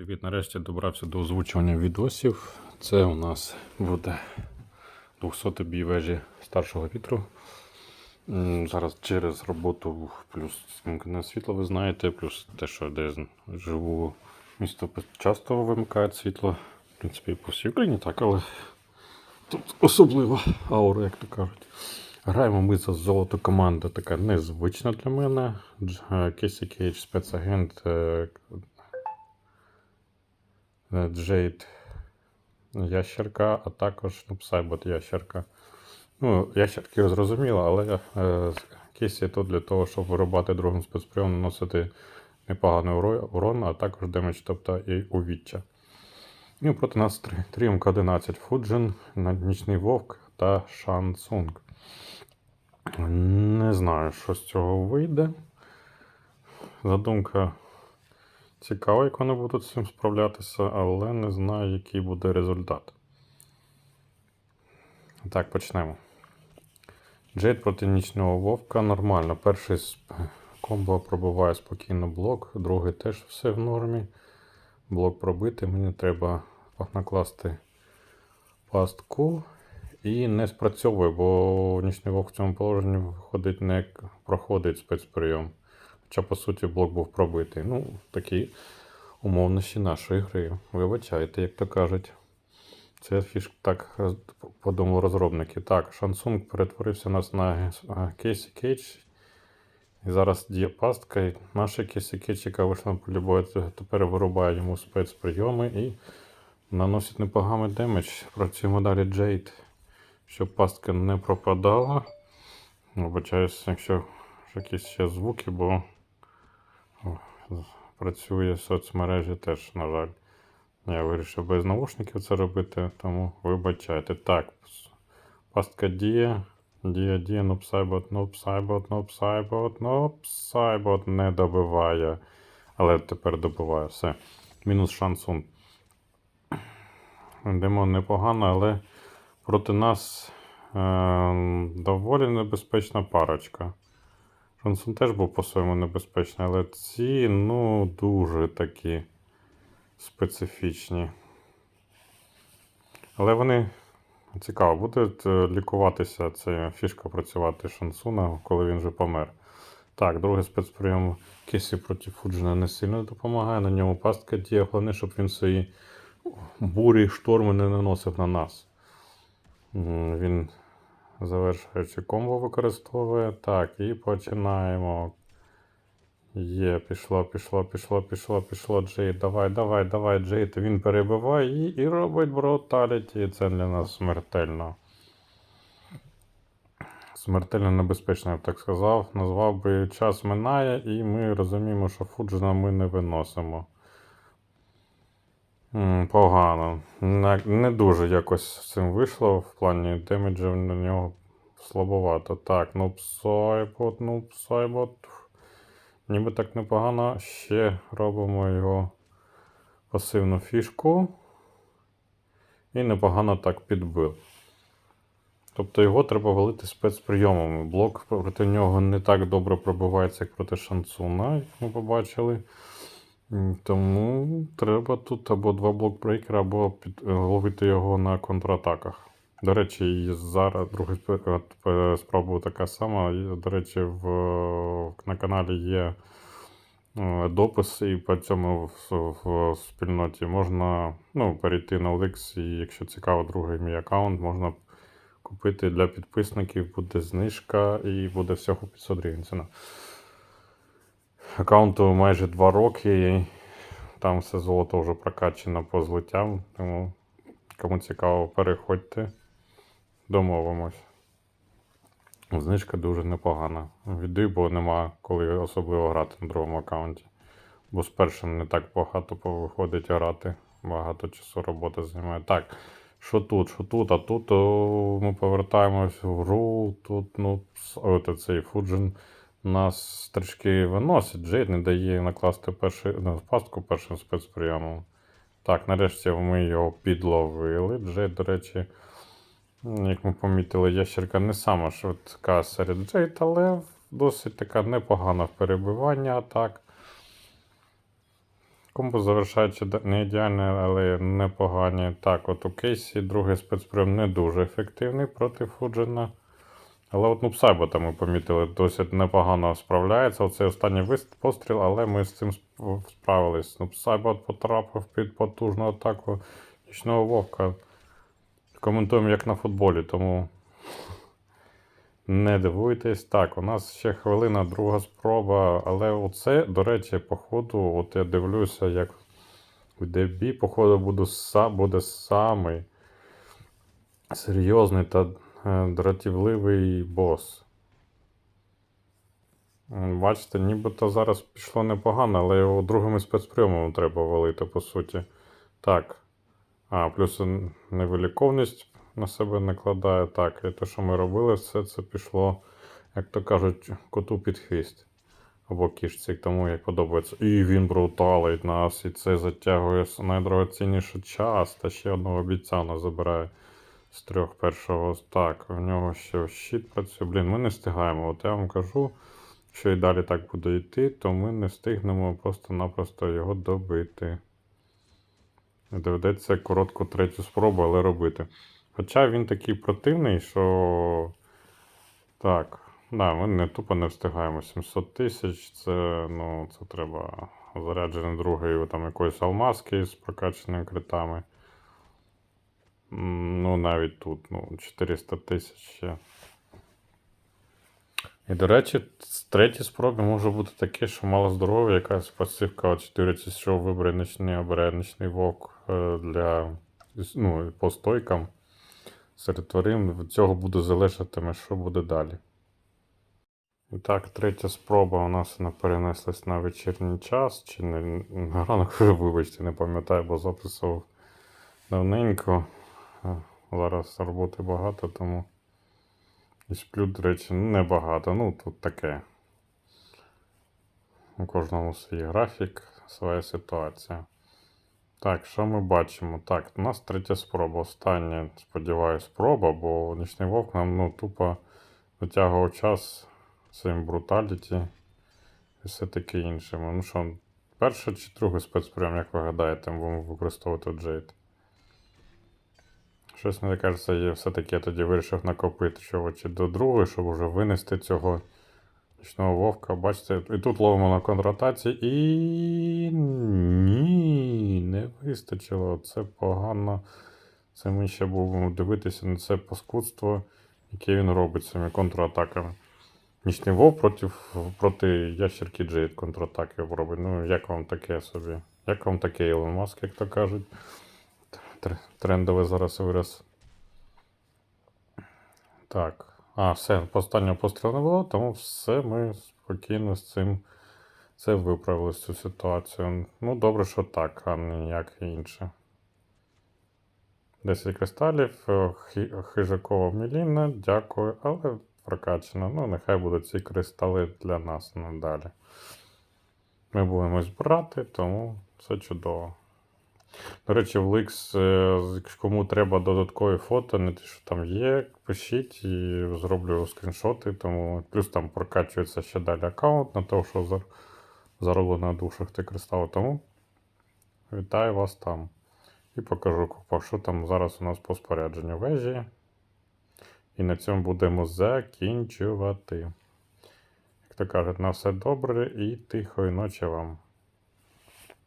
Привіт, нарешті добрався до озвучування відосів. Це у нас буде 200 бій вежі старшого вітру. Зараз через роботу, плюс вимкнене світло, ви знаєте, плюс те, що де я живу, місто часто вимикає світло. В принципі, по всій Україні так, але тут особливо аура, як то кажуть. Граємо ми за золото команда, така незвична для мене. Кейсі Кейдж, спецагент, е, е, Джейд ящерка, а також ну, Псайбот ящерка. Ну, ящерки зрозуміло, але е, Кейсі тут для того, щоб вирубати другим спецприйом, наносити непоганий урон, а також демедж, тобто і увіччя. Ну, проти нас три- тріумк 11 Фуджин, Нічний Вовк та Шан Сунг. Не знаю, що з цього вийде. Задумка цікава, як вони будуть з цим справлятися, але не знаю, який буде результат. Так, почнемо. Джейд проти нічного вовка нормально. Перший комбо пробиває спокійно блок, другий теж все в нормі. Блок пробитий, мені треба накласти пастку. І не спрацьовує, бо нічний вовк в цьому положенні виходить не проходить спецприйом. Хоча, по суті, блок був пробитий. Ну, такі умовності нашої гри. Вибачайте, як то кажуть. Це фішк так подумали розробники. Так, Шансунг перетворився у нас на Кейсі Кейдж. І зараз діє пастка. І наша Кейсі Кейдж, яка вийшла на полі тепер вирубає йому спецприйоми і наносить непоганий демедж. Працюємо далі Джейд, щоб пастка не пропадала. Вибачаюсь, якщо якісь ще звуки, бо працює соцмережі теж, на жаль. Я вирішив без наушників це робити, тому вибачайте. Так, пастка діє. Діє, діє, нопсайбот, нопсайбот, нопсайбот, нопсайбот не добиває. Але тепер добиває все. Мінус шансун. Йдемо непогано, але проти нас е, доволі небезпечна парочка. Шансун теж був по-своєму небезпечний, але ці, ну, дуже такі специфічні. Але вони цікаво, буде е, лікуватися ця фішка працювати Шансуна, коли він вже помер. Так, другий спецприйом Кесі проти Фуджина не сильно допомагає. На ньому пастка діє. Головне, щоб він свої бурі, шторми не наносив на нас. Він завершуючи комбо використовує. Так, і починаємо. Є, пішло, пішло, пішло, пішло, пішло. Джейд. Давай, давай, давай, Джейд. Він перебиває її і робить бруталіті. Це для нас смертельно. Смертельно небезпечно, я б так сказав. Назвав би час минає, і ми розуміємо, що Фуджина ми не виносимо. Погано. Не, дуже якось цим вийшло. В плані демеджів на нього слабовато. Так, ну псайбот, ну псайбот. Ніби так непогано. Ще робимо його пасивну фішку. І непогано так підбив. Тобто його треба валити спецприйомами. Блок проти нього не так добре пробивається, як проти шансуна, як ми побачили. Тому треба тут або два блокбрейкера, або під, е, ловити його на контратаках. До речі, зараз друга от, е, спроба така сама. До речі, в, на каналі є е, допис, і по цьому в, в спільноті можна ну, перейти на OLX, і якщо цікаво, другий мій аккаунт, можна купити для підписників, буде знижка і буде всього 500 гривень ціна. Аккаунту майже 2 роки, і там все золото вже прокачано по злиттям, тому кому цікаво, переходьте, домовимось. Знижка дуже непогана. Віддай, бо нема коли особливо грати на другому аккаунті. Бо з першим не так багато виходить грати. Багато часу роботи займає. Так, що тут, що тут, а тут о, ми повертаємось в гру. Тут, ну, с- цей Фуджин нас трішки виносить. Джейд не дає накласти перший, ну, пастку першим спецприйомом. Так, нарешті ми його підловили. Джейд, до речі, як ми помітили, ящерка не сама швидка серед Джейд, але досить така непогана в перебиванні атак. Комбо завершаючи не ідеальне, але непогані. Так, от у кейсі другий спецприйом не дуже ефективний проти Фуджина. Але от ну, Псайбота ми помітили, досить непогано справляється. Оцей останній постріл, але ми з цим сп- справились. Ну, Псайбот потрапив під потужну атаку нічного вовка. Коментуємо як на футболі, тому не дивуйтесь. Так, у нас ще хвилина, друга спроба. Але оце, до речі, походу, от я дивлюся, як йде бій, походу, буде, са- буде самий серйозний та дратівливий бос. Бачите, нібито зараз пішло непогано, але його другими спецприйомами треба валити, по суті. Так. А, плюс невиліковність на себе накладає. Так, і те, що ми робили, все це пішло, як то кажуть, коту під хвіст. Або кішці, тому як подобається. І він бруталить нас, і це затягує найдорогоцінніший час. Та ще одного бійця нас забирає з трьох першого. Так, в нього ще щит працює. Блін, ми не встигаємо. От я вам кажу, що і далі так буде йти, то ми не встигнемо просто-напросто його добити. Доведеться коротку третю спробу, але робити. Хоча він такий противний, що. Так, да, ми не тупо не встигаємо. 700 тисяч це, ну, це треба заряджений другою там якоїсь алмазки з прокачаними критами. Ну, навіть тут, ну, 400 тисяч ще. І, до речі, з третій спроби може бути таке, що мало здоров'я, якась пасивка 4 що вибере нічний, обере нічний е, для ну, по стойкам серед тварин. Від цього буде залежатиме, що буде далі. І так, третя спроба у нас вона перенеслась на вечірній час, чи не на ранок, вибачте, не пам'ятаю, бо записував давненько. Зараз роботи багато, тому. І сплю, до речі, небагато. Ну, тут таке. У кожному свій графік, своя ситуація. Так, що ми бачимо? Так, у нас третя спроба. Остання, сподіваюся, спроба, бо нічний вовк нам ну, тупо витягував час своїм бруталіті і все таке інше. Ну що, перший чи другий спецприйом, як ви гадаєте, будемо використовувати Джейд? Щось мені кажеться, є все-таки я тоді вирішив накопити чувачі до другої, щоб вже винести цього нічного вовка. Бачите, і тут ловимо на контратації. І ні, не вистачило. Це погано. Це ми ще будемо дивитися на це паскудство, яке він робить цими контратаками. Нічний вовк проти, проти ящерки Джейд контратаки робить. Ну, як вам таке собі? Як вам таке Ілон Маск, як то кажуть? Тр- Трендовий зараз вираз. Так. А, все, останнього пострілу не було, тому все ми спокійно з цим це виправили цю ситуацію. Ну, добре, що так, а не ніяк інше. 10 кристалів, е, хижакова міліна, дякую, але прокачано. Ну, нехай будуть ці кристали для нас надалі. Ми будемо збирати, тому все чудово. До речі, в Lix, е, кому треба додаткові фото, не те, що там є, пишіть і зроблю скріншоти. Тому плюс там прокачується ще далі аккаунт на те, що зар- зароблено душах ти кристали. Тому вітаю вас там. І покажу, купа, що там зараз у нас по спорядженню вежі. І на цьому будемо закінчувати. Як то кажуть, на все добре і тихої ночі вам.